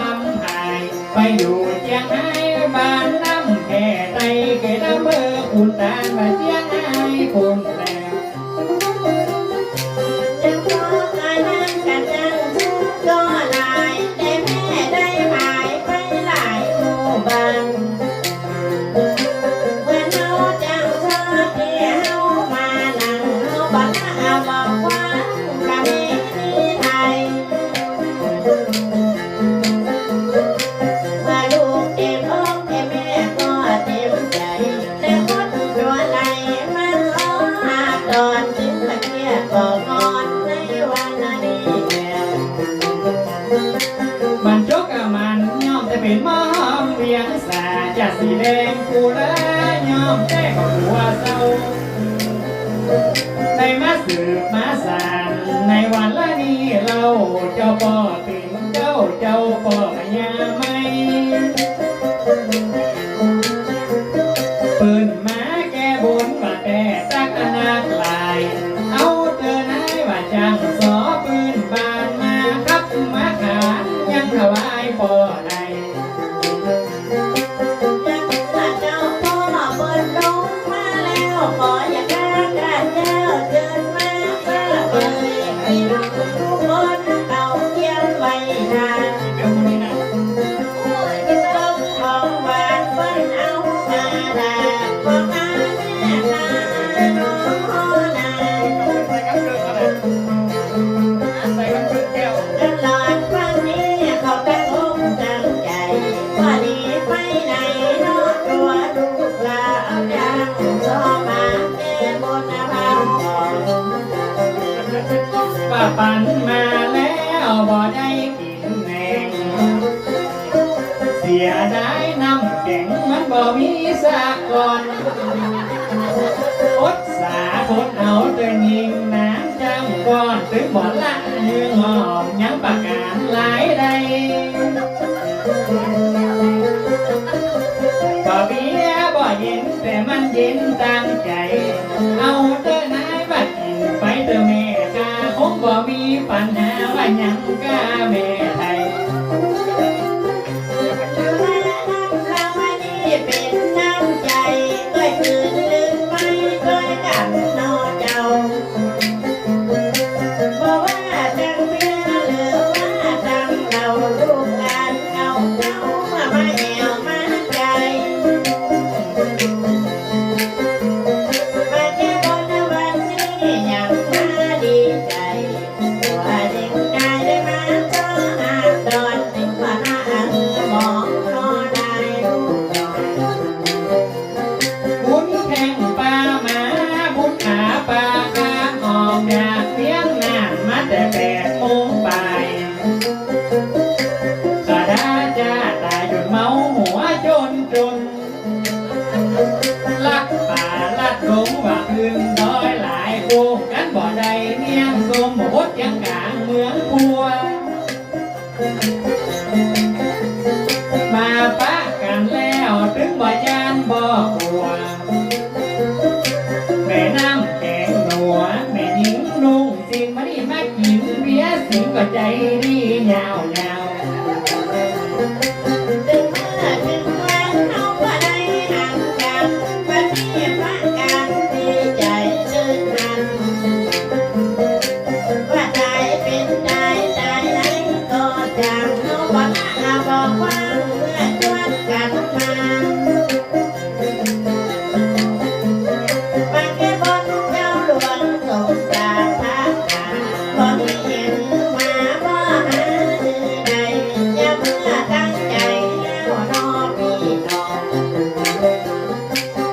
คำหาย ไปอยู่เชียงไฮ้บ้านน้ำแห่ใจเกตเบอร์อุตานมาเชียงไฮ้คน มันจกมันยอมจะเป็นมอมเบียงสาจะสีแดงกูและยอมแก้กัหัวเศร้าในมาสืบมาสานในวันละนี้เราเจ้าป่อติ่งเจ้าเจ้าป่อยาม ทุคนเอาเยี่ยมไว้หา ปั่นมาแล้วบ่ได้กินแหงเสียดายน้ำแข็งมันบ่มีสะก่อนอดสาคดเอาแต่ยิงน้ำจำก่อนถึงบ่ละยืงหอมยังประกาศหลายใดบ่เบี้ยบ่เย็นแต่มันเย็นตามใจเอา Nunca me ใจดี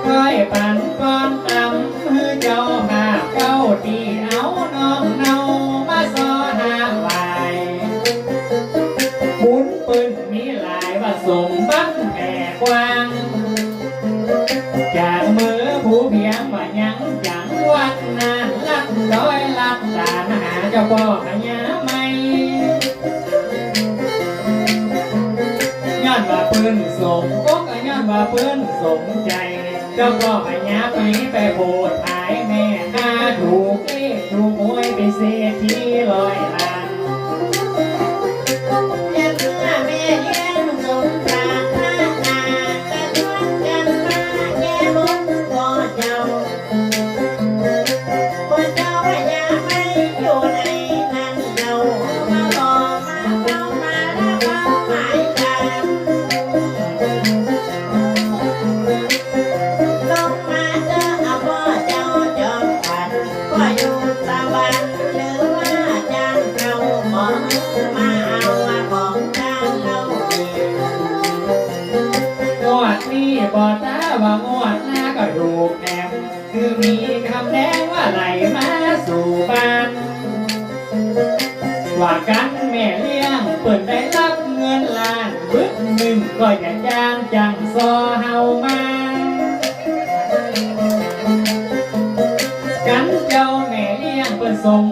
ปันก้อนตำฮือเจ้าหาเก้าตีเอาน้องเนามาซอหาไว้บุญปืนมีหลายว่าสมบังแผ่กว้าง จากมือผู้เพียงว่ายังจังวัดนานลัดร้อยลัดตามหาเจ้าพ่อขยาไม่ย้อนว่าปืนสมก็ก็ย้อนว่าปืนสมใจเจ้าก็ไปยาไปไปโบดขายแม่ค้าถูกเลขถูกหวยเป็นเศรษฐีร้อยล้าน หนึ่งก็อย่าจ้างจังซอเฮามากันเจ้าแม่เลี้ยงเปิดสม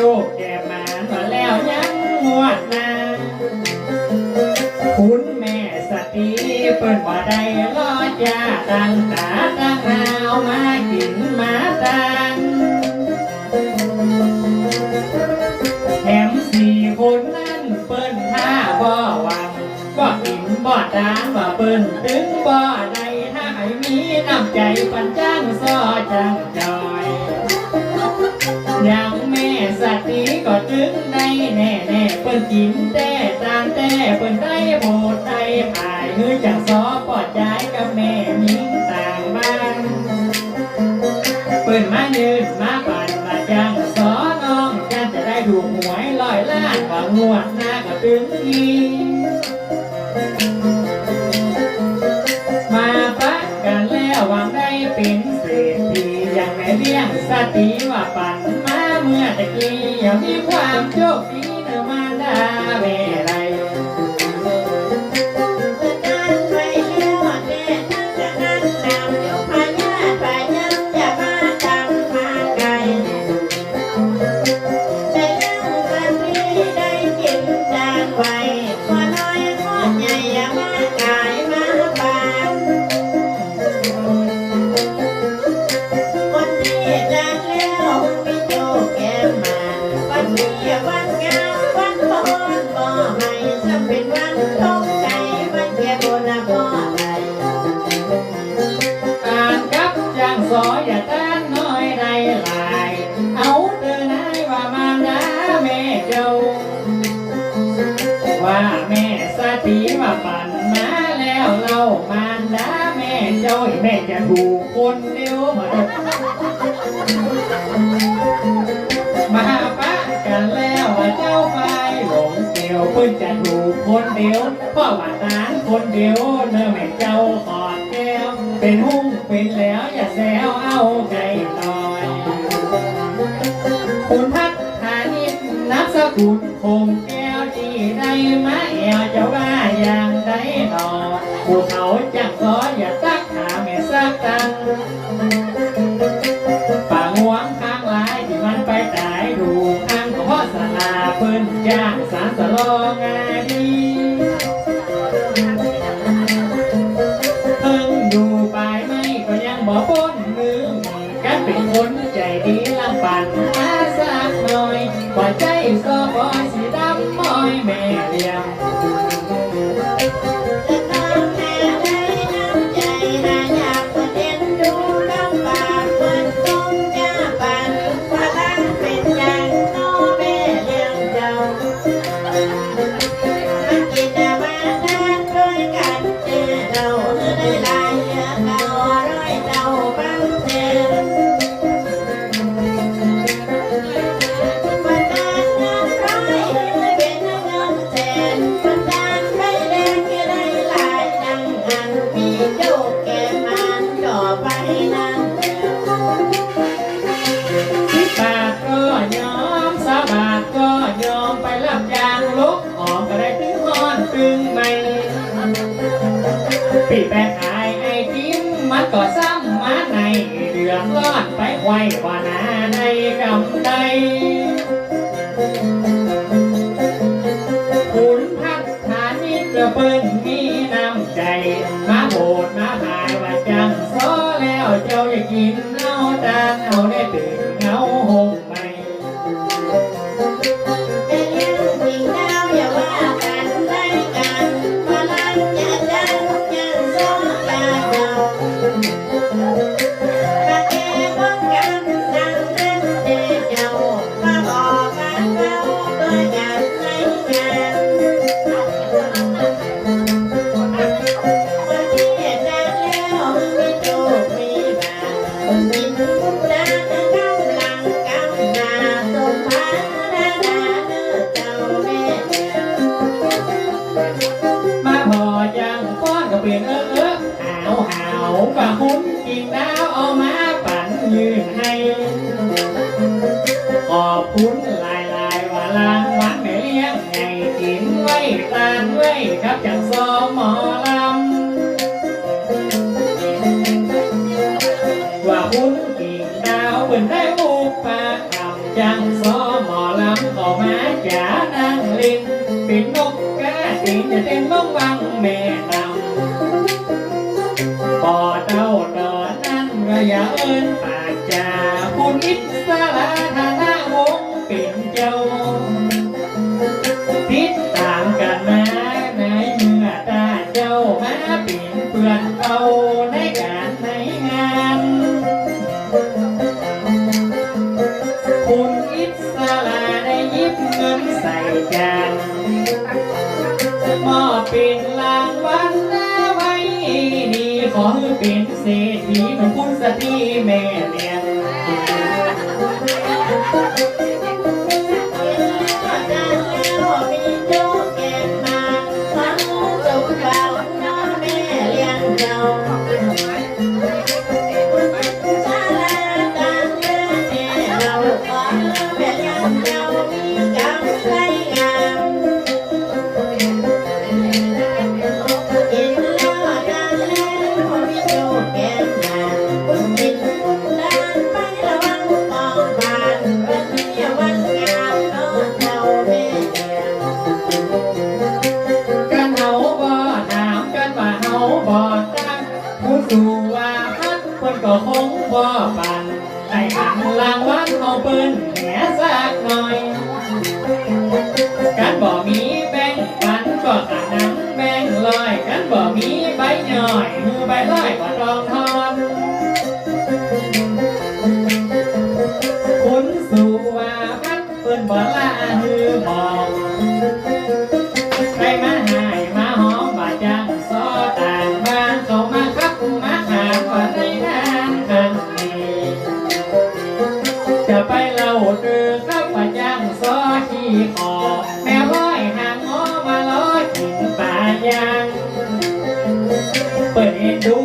โจกแก่มามาแล้วยังงวดนาคุณแม่สติเปิ้นว่ได้รอจ้าตั้งตาตั้งหาวมากินมาตังแถมสี่คนนั้นเปิ้นท่าบ่หวังบ่กินบ่ตานว่าเปิ้นถึงบ่ได้ถ้าให้มีน้ำใจปันจ้างซอจังจอยย่าง ปิ้นกินแต่ตานแต่เปิ้นได้โบดได้ผายฮือจังซอปอดใจกับแม่ยิงต่างบ้านเปิ้นมายืนมาปั่นมาจังสอน้องจันจะได้ถูกหวยลอยล้านว่างวดหน้าก็ถึงอีมาปะกันแล้วหวังได้เป็นเศรษฐีอย่างแม่เลี้ยงสติว่าปั่นมาเมื่อตะกี้ย่ามีความโชคดี นเดียวมาเด้อมาปะกันแล้วเจ้าไปหลงเกี่ยวเพิ่นจะถูกคนเดียวเพราะว่าตานคนเดียวเนื้อแม่เจ้าขอดแก้วเป็นหุ้งเป็นแล้วอย่าแซวเอาใจหน่อยคุณพัฒนานิดนับสกุลคงแก้วที่ได้มาแอวจะว่าอย่างใดหนอผู้เขาจักซออย่า ป่าง่วงข้างไลาที่มันไปตายดูข้างของพ่อสลาเพิ่นจ้างสารสลองงาดีเพิ่งดูไปไม่ก็ยังบอกปนมือกันเป็นคนใจดีลำปันอาสักหน่อยปล่อยใจซอบ่อยสีดำมอยแม่เลี้ยง ลานเว้ยครับจากซอมหมอลำว่าคุณกิ่งดาวเป็นได้บุกปาทำจังซอมหมอลำต่อมาจ๋านางลิงเป็นนกกาสีงจะเต้นบ้องวังแม่ดำปอเต้าดอนั่นก็อย่าเอิ้นปากจ่าคุณนิด จางมอบปิดลางวันน้ะไว้นี่ขอให้เป็นเศรษฐีเหมือนคุณสตรีแม่ เดือกับปัญญาซอที่คอแม่ร้อยหางอมาลอยกินปลายังเปิดดู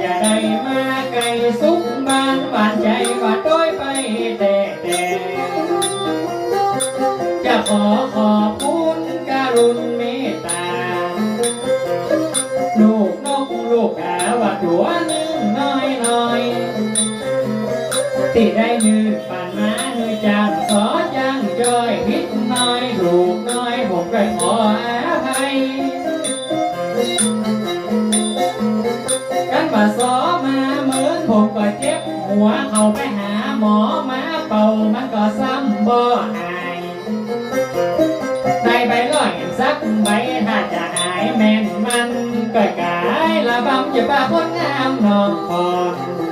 อย่าได้มาไกลสุขบ้านหวานใจหวาด้อยไปแต่แต่จะขอขอบคุณการุณเมตตา ลูกนกลูกกาว่าตัวหนึ่งน้อยน้อยที่ได้มือปั่น หัวเขาไปหาหมอมาเป่ามันก็ซ้ำบ่หายได้ใบร้อยสักใบถ้าจะหายแม่นมันก็กายละบำจะป้าคนงามนองคอน